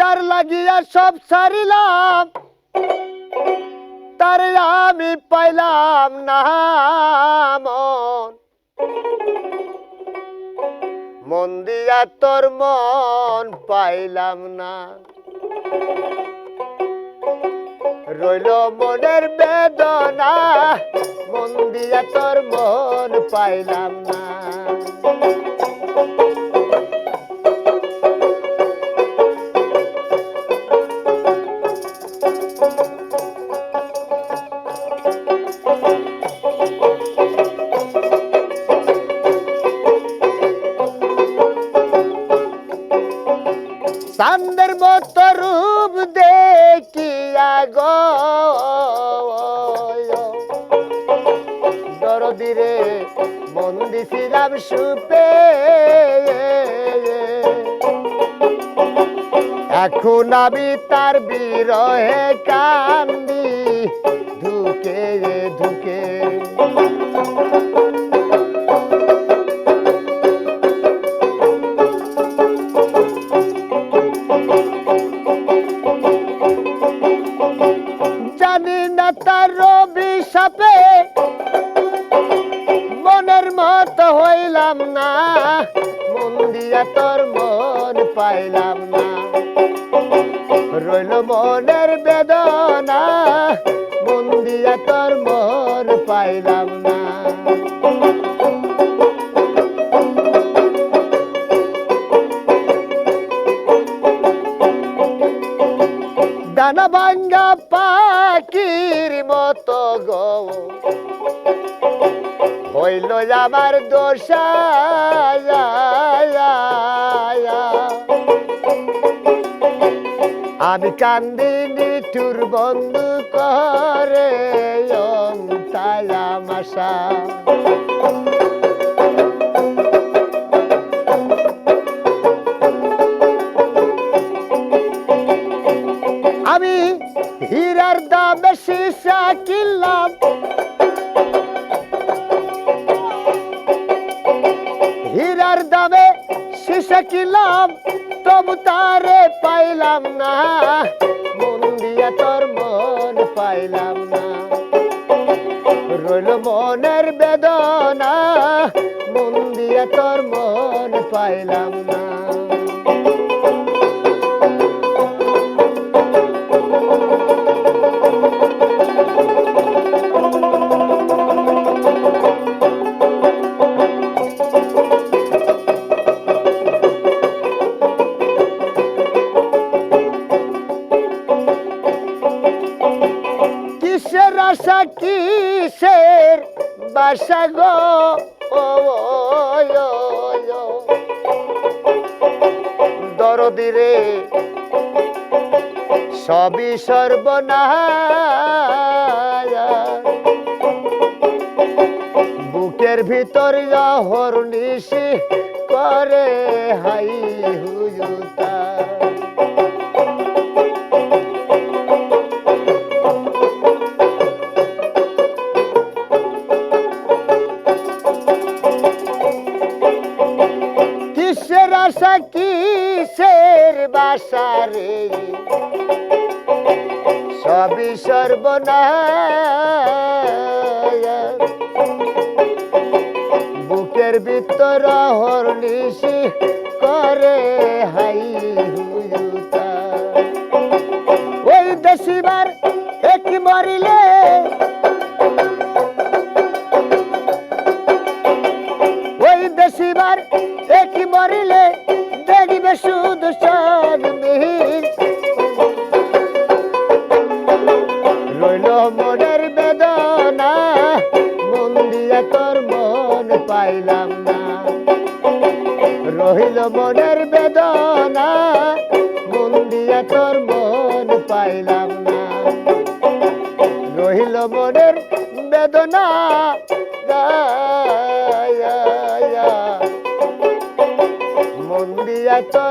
যার লাগিয়া সব সারিলাম। তার আমি পাইলাম না মন। মন দিয়া তোর মন পাইলাম না। রইল মনের বেদনা, মন দিয়া তোর মন পাইলাম না। চান্দের মতো রূপ দেখিয়া গো। দরদিরে মন দিছিলাম সুপে। এখন আমি তার বিরহে কান্দি, ধুকে ধুকে। না সাপে মনের মত হইলাম না, মন তোর মন পাইলাম না। রইল মনের বেদনা, মন তোর মন পাইলাম না দানা ভাঙ্গা পাখির মতো গো। হইল আমার দোষা আমি কান্দিনি টুর বন্ধু করে তায়ামাশা আমি হীরার দামে সীসা কিনলাম। হীরার দামে সীসা কিনলাম, তবু তারে পাইলাম না। মন দিয়া তোর মন পাইলাম না। রইল মনের বেদনা, মন দিয়া তোর মন পাইলাম না। আশা কিসের বাসা গো। দরদিরে সবই সর্বনাশ বুকের ভিতর জহর করে হাই হুজুতা আশা কিসের বাসা রে সবই সর্বনাশ। বুকের ভিতর হরনিশি করে হাই ওই দেশিবার এক মরিলে দেশিবার এক মরিলে দেখবে শুধু সদ মিহির রইল মনের বেদনা, মন দিয়া তোর মন পাইলাম না। রহিল মনের বেদনা, মন দিয়া তোর মন পাইলাম না। রহিল মনের বেদনা মন দিয়া